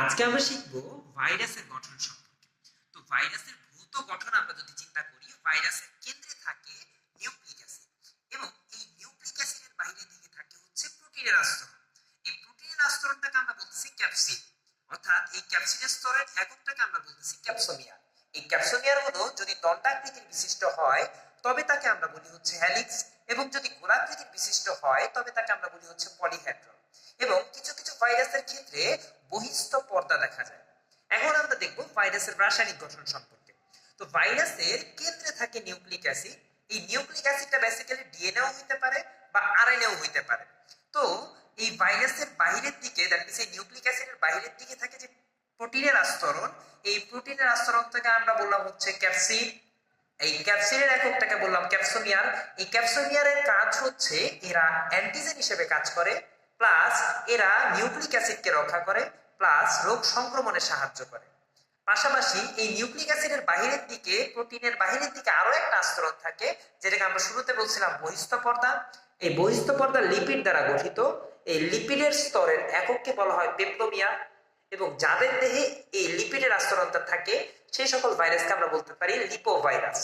আজকে আমরা শিখব ভাইরাসের গঠন সম্পর্কে। তো ভাইরাসের ভৌত গঠন আমরা যদি চিন্তা করি, ভাইরাসের কেন্দ্রে থাকে নিউক্লিক অ্যাসিড এবং এই নিউক্লিক অ্যাসিডের বাইরে দিকে থাকে হচ্ছে প্রোটিনের আস্তরণ। এই প্রোটিনের আস্তরণটাকে আমরা বলতেছি ক্যাপসিড অর্থাৎ এই ক্যাপসিডের স্তরের এককটাকে আমরা বলতেছি ক্যাপসোমিয়ার এই ক্যাপসোমিয়ারগুলো যদি দণ্ডাকৃতির বিশিষ্ট হয়, তবে তাকে আমরা বলি হচ্ছে হ্যালিক্স এবং যদি গোলাকৃতির বিশিষ্ট হয়, তবে তাকে আমরা বলি হচ্ছে পলিহেড্রন। এবং কিছু কিছু ভাইরাসের ক্ষেত্রে বহিস্থ পর্দা দেখা যায়। এখন আমরা দেখব ভাইরাসের রাসায়নিক গঠন সম্পর্কে। তো ভাইরাসের কেন্দ্রে থাকে নিউক্লিক অ্যাসিড। এই নিউক্লিক অ্যাসিডটা বেসিক্যালি ডিএনএও হইতে পারে বা আরএনএও হইতে পারে। তো এই ভাইরাসের বাইরের দিকে দ্যাট মিনস এই নিউক্লিক অ্যাসিডের বাইরের দিকে থাকে যে প্রোটিনের আস্তরণ, এই প্রোটিনের আস্তরণ থেকে আমরা বললাম হচ্ছে ক্যাপসিড এই ক্যাপসিডের এককটাকে বললাম ক্যাপসোমিয়ার। এই ক্যাপসোমিয়ারের কাজ হচ্ছে এরা অ্যান্টিজেন হিসেবে কাজ করে। প্লাস এরা নিউক্লিক অ্যাসিডকে রক্ষা করে, প্লাস রোগ সংক্রমণে সাহায্য করে। পাশাপাশি এই নিউক্লিক অ্যাসিডের বাহিরের দিকে, প্রোটিনের বাহিরের দিকে আরও একটা আস্তরণ থাকে, যেটাকে আমরা শুরুতে বলছিলাম বহিস্থ পর্দা। এই বহিস্থ পর্দা লিপিড দ্বারা গঠিত। এই লিপিডের স্তরের একককে বলা হয় পেপ্লোমিয়া এবং যাদের দেহে এই লিপিডের আস্তরণটা থাকে, সেই সকল ভাইরাসকে আমরা বলতে পারি লিপোভাইরাস।